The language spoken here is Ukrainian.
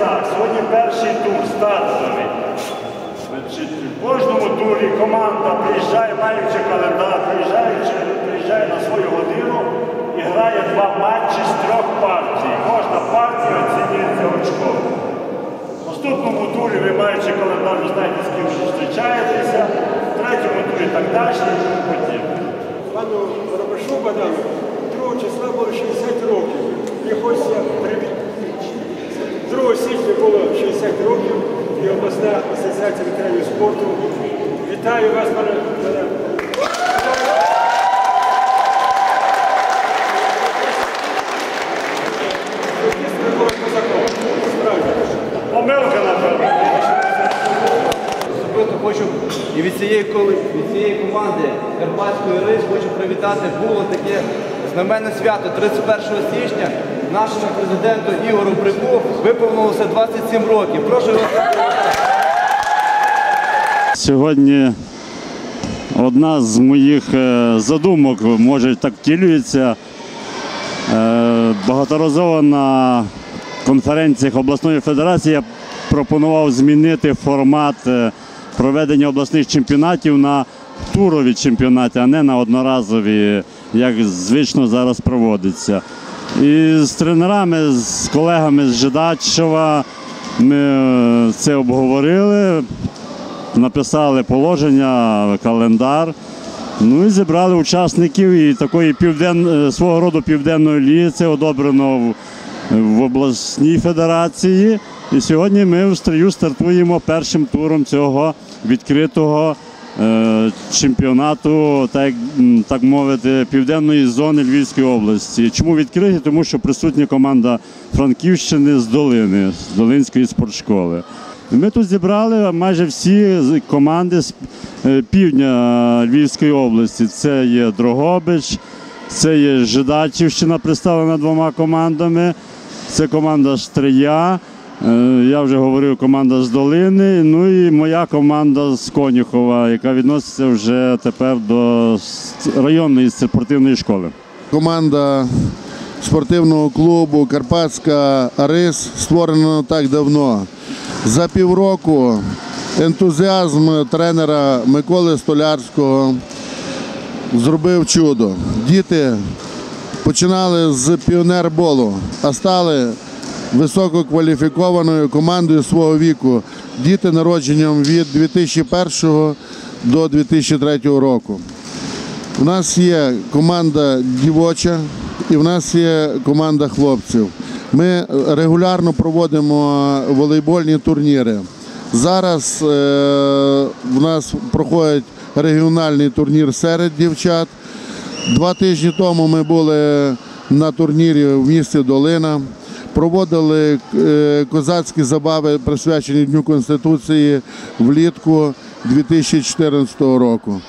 так, сьогодні перший тур стартовий. В кожному турі команда приїжджає, маючи календар, приїжджаючи, приїжджає на свою годину і грає два матчі з трьох партій. Кожна партія оцінюється очком. В наступному турі ви маючи календар, ви знаєте, з ким ви зустрічаєтеся, в третьому турі так далі і тому подібне. Пану Робашу Богдану 2 числа було 60 50 років і обласна асоціація ветеранів спорту. Вітаю вас, пане. Помилка, напевно. Особисто хочу і від цієї від цієї команди Карпатської рис хочу привітати. Було таке знаменне свято 31 січня. Нашому президенту Ігору Брику виповнилося 27 років. Прошу вас. Сьогодні одна з моїх е, задумок, може так втілюється. Е, Багаторазово на конференціях обласної федерації я пропонував змінити формат е, проведення обласних чемпіонатів на турові чемпіонати, а не на одноразові, як звично зараз проводиться. І з тренерами, з колегами з Жидачева ми е, це обговорили написали положення, календар. Ну і зібрали учасників і такої півден... е, свого роду південної ліги. Це одобрено в, обласній федерації. І сьогодні ми в стрію стартуємо першим туром цього відкритого чемпіонату, так, так мовити, південної зони Львівської області. Чому відкриті? Тому що присутня команда Франківщини з Долини, з Долинської спортшколи. Ми тут зібрали майже всі команди з е, півдня Львівської області. Це є Дрогобич, це є Жидачівщина, представлена двома командами. Це команда Штрия. Е, Я вже говорив, команда з Долини. Ну і моя команда з Конюхова, яка відноситься вже тепер до районної спортивної школи. Команда спортивного клубу Карпатська Арис створена не так давно. За півроку ентузіазм тренера Миколи Столярського зробив чудо. Діти починали з піонерболу, а стали висококваліфікованою командою свого віку. Діти народженням від 2001 до 2003 року. У нас є команда дівоча і в нас є команда хлопців. Ми регулярно проводимо волейбольні турніри. Зараз е, в нас проходить регіональний турнір серед дівчат. Два тижні тому ми були на турнірі в місті Долина. Проводили е, козацькі забави, присвячені Дню Конституції влітку 2014 року.